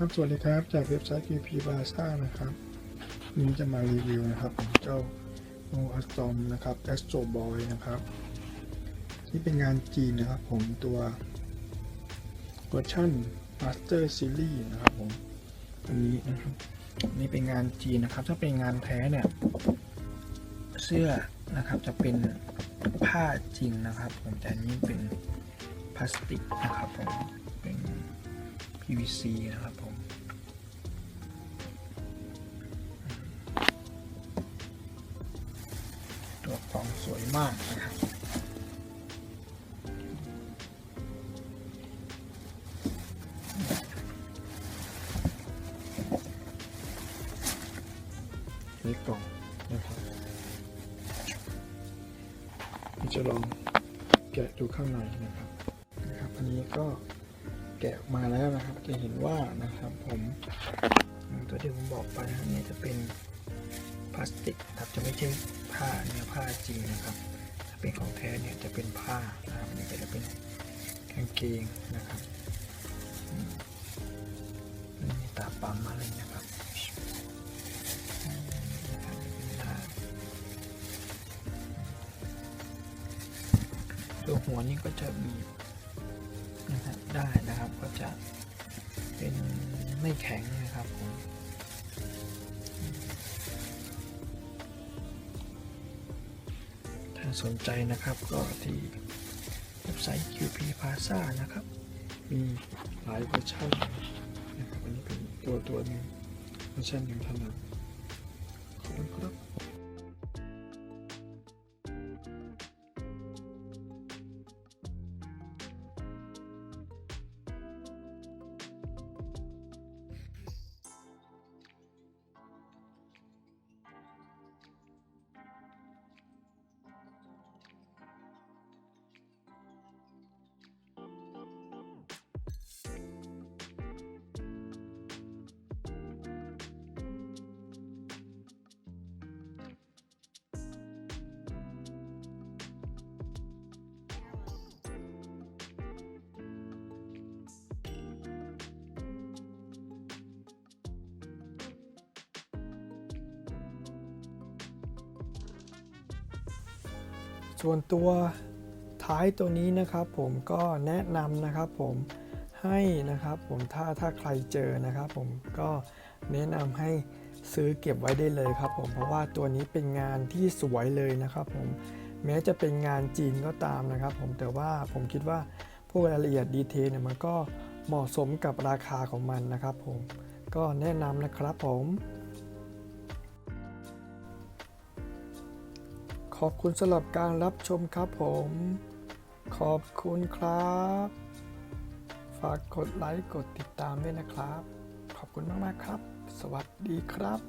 ครับสวัสดีครับ จากเว็บไซต์ QP Plaza นะครับนี้จะมารีวิวนะครับของเจ้าโนอัสตอมนะครับ Astro Boy นะครับ นี่เป็นงานจีนนะครับผมตัวเวอร์ชัน Master Series นะครับผมอันนี้นะครับนี่เป็นงานจีนนะครับ ถ้าเป็นงานแท้เนี่ย เสื้อนะครับจะเป็นผ้าจริงนะครับผมแต่นี้เป็นพลาสติกนะครับผม PVC นะครับผมตัวกล่องสวยมากนะครับนี่กล่องนะครับจะลองแกะดูข้างในนะครับนะครับ อันนี้ก็ แกะออกมาแล้วนะครับ จะเห็นว่านะครับผมตัวที่ผมบอกไปนะนี่จะเป็นพลาสติกนะครับจะไม่ใช่ผ้าเนื้อผ้าจริงนะครับ ถ้าเป็นของแท้เนี่ยจะเป็นผ้านะครับนนี้ก็จะเป็นกางเกงนะครับอืมมีตาปั๊มอะไรนะครับตัวหัวนี่ก็จะบีบ ได้นะครับ ก็จะเป็นไม่แข็งนะครับผมถ้าสนใจนะครับก็ที่เว็บไซต์ QP Plaza นะครับ มีหลายเวอร์ชันนะครับอันนี้เป็นตัวตัวนึงเวอร์ชันหนึ่งเท่านั้นขอบคุณครับ ส่วนตัวท้ายตัวนี้นะครับผมก็แนะนำนะครับผมให้นะครับผมถ้าถ้าใครเจอนะครับผมก็แนะนำให้ซื้อเก็บไว้ได้เลยครับผมเพราะว่าตัวนี้เป็นงานที่สวยเลยนะครับผมแม้จะเป็นงานจีนก็ตามนะครับผมแต่ว่าผมคิดว่าพวกรายละเอียดดีเทลเนี่ยมันก็เหมาะสมกับราคาของมันนะครับผมก็แนะนำนะครับผม ขอบคุณสำหรับการรับชมครับผม ขอบคุณครับ ฝากกดไลค์กดติดตามด้วยนะครับ ขอบคุณมาก ๆ ครับ สวัสดีครับ